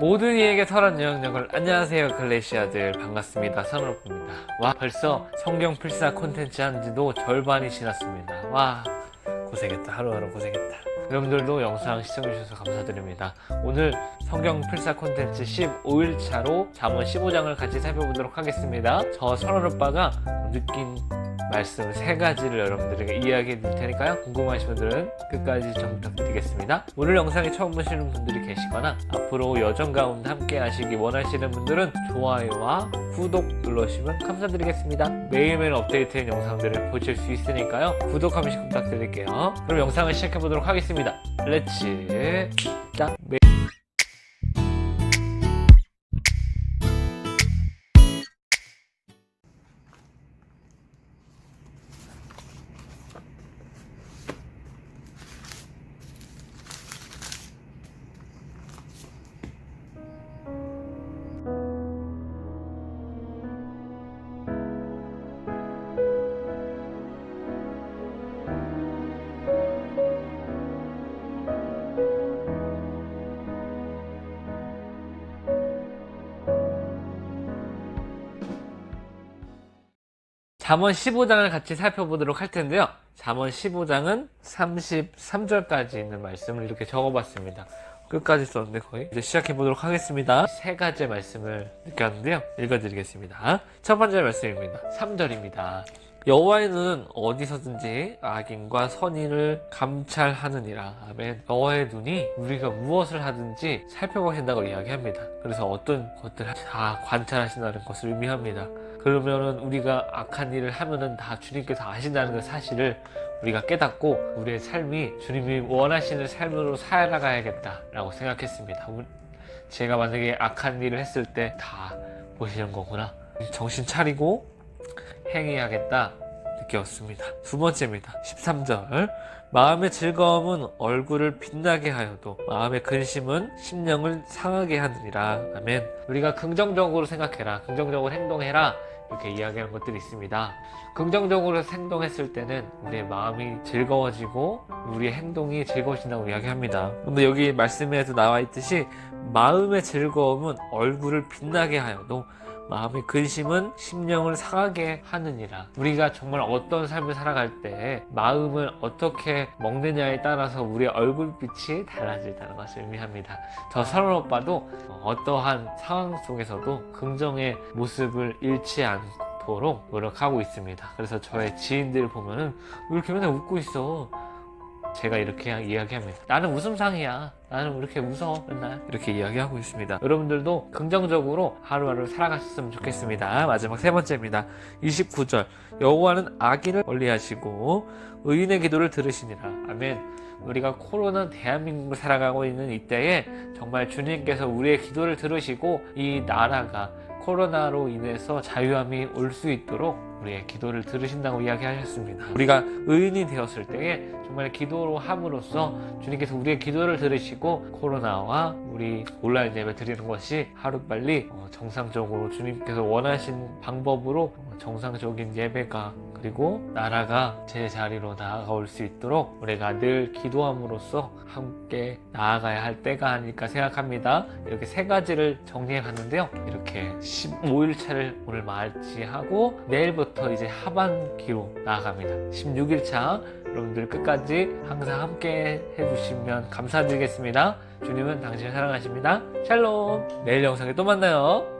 모든 이에게 설한 영역을 안녕하세요 글래시아들. 반갑습니다. 선우입니다. 와 벌써 성경 필사 콘텐츠 한 지도 절반이 지났습니다. 와 고생했다. 하루하루 고생했다 여러분들도 영상 시청해주셔서 감사드립니다 오늘 성경 필사 콘텐츠 15일차로 잠언 15장을 같이 살펴보도록 하겠습니다 저 선우오빠가 느낀 말씀 세 가지를 여러분들에게 이야기해 드릴 테니까요. 궁금하신 분들은 끝까지 좀 부탁드리겠습니다. 오늘 영상에 처음 보시는 분들이 계시거나 앞으로 여정 가운데 함께 하시기 원하시는 분들은 좋아요와 구독 눌러주시면 감사드리겠습니다. 매일매일 업데이트된 영상들을 보실 수 있으니까요. 구독 한 번씩 부탁드릴게요. 그럼 영상을 시작해 보도록 하겠습니다. 렛츠 딱 잠언 15장을 같이 살펴보도록 할 텐데요. 잠언 15장은 33절까지 있는 말씀을 이렇게 적어봤습니다. 끝까지 썼는데 거의 이제 시작해 보도록 하겠습니다. 세 가지 말씀을 느꼈는데요. 읽어드리겠습니다. 첫 번째 말씀입니다. 3절입니다. 여호와의 눈은 어디서든지 악인과 선인을 감찰하느니라. 아멘. 여호와의 눈이 우리가 무엇을 하든지 살펴보신다고 이야기합니다. 그래서 어떤 것들을 다 관찰하신다는 것을 의미합니다. 그러면은 우리가 악한 일을 하면은 다 주님께서 아신다는 그 사실을 우리가 깨닫고 우리의 삶이 주님이 원하시는 삶으로 살아가야겠다라고 생각했습니다. 제가 만약에 악한 일을 했을 때 다 보시는 거구나. 정신 차리고 행해야겠다 느꼈습니다. 두 번째입니다. 13절. 마음의 즐거움은 얼굴을 빛나게 하여도 마음의 근심은 심령을 상하게 하느니라. 아멘. 우리가 긍정적으로 생각해라. 긍정적으로 행동해라. 이렇게 이야기하는 것들이 있습니다. 긍정적으로 행동했을 때는 우리의 마음이 즐거워지고 우리의 행동이 즐거워진다고 이야기합니다. 근데 여기 말씀에도 나와 있듯이 마음의 즐거움은 얼굴을 빛나게 하여도 마음의 근심은 심령을 상하게 하느니라. 우리가 정말 어떤 삶을 살아갈 때 마음을 어떻게 먹느냐에 따라서 우리의 얼굴빛이 달라진다는 것을 의미합니다. 저 서른 오빠도 어떠한 상황 속에서도 긍정의 모습을 잃지 않도록 노력하고 있습니다. 그래서 저의 지인들을 보면은 왜 이렇게 맨날 웃고 있어? 제가 이렇게 이야기합니다. 나는 웃음상이야. 나는 왜 이렇게 웃어 맨날 이렇게 이야기하고 있습니다. 여러분들도 긍정적으로 하루하루 살아가셨으면 좋겠습니다. 마지막 세 번째입니다. 29절 여호와는 악인을 멀리하시고 의인의 기도를 들으시니라. 아멘. 우리가 코로나 대한민국을 살아가고 있는 이때에 정말 주님께서 우리의 기도를 들으시고 이 나라가 코로나로 인해서 자유함이 올 수 있도록 우리의 기도를 들으신다고 이야기하셨습니다. 우리가 의인이 되었을 때에 정말 기도로 함으로써 주님께서 우리의 기도를 들으시고 코로나와 우리 온라인 예배 드리는 것이 하루빨리 어, 정상적으로 주님께서 원하신 방법으로 어, 정상적인 예배가 그리고 나라가 제 자리로 나아올 수 있도록 우리가 늘 기도함으로써 함께 나아가야 할 때가 아닐까 생각합니다. 이렇게 세 가지를 정리해 봤는데요. 이렇게 15일차를 오늘 맞이하고 내일부터 이제 하반기로 나아갑니다. 16일차 여러분들 끝까지 항상 함께 해주시면 감사드리겠습니다. 주님은 당신을 사랑하십니다. 샬롬. 내일 영상에 또 만나요.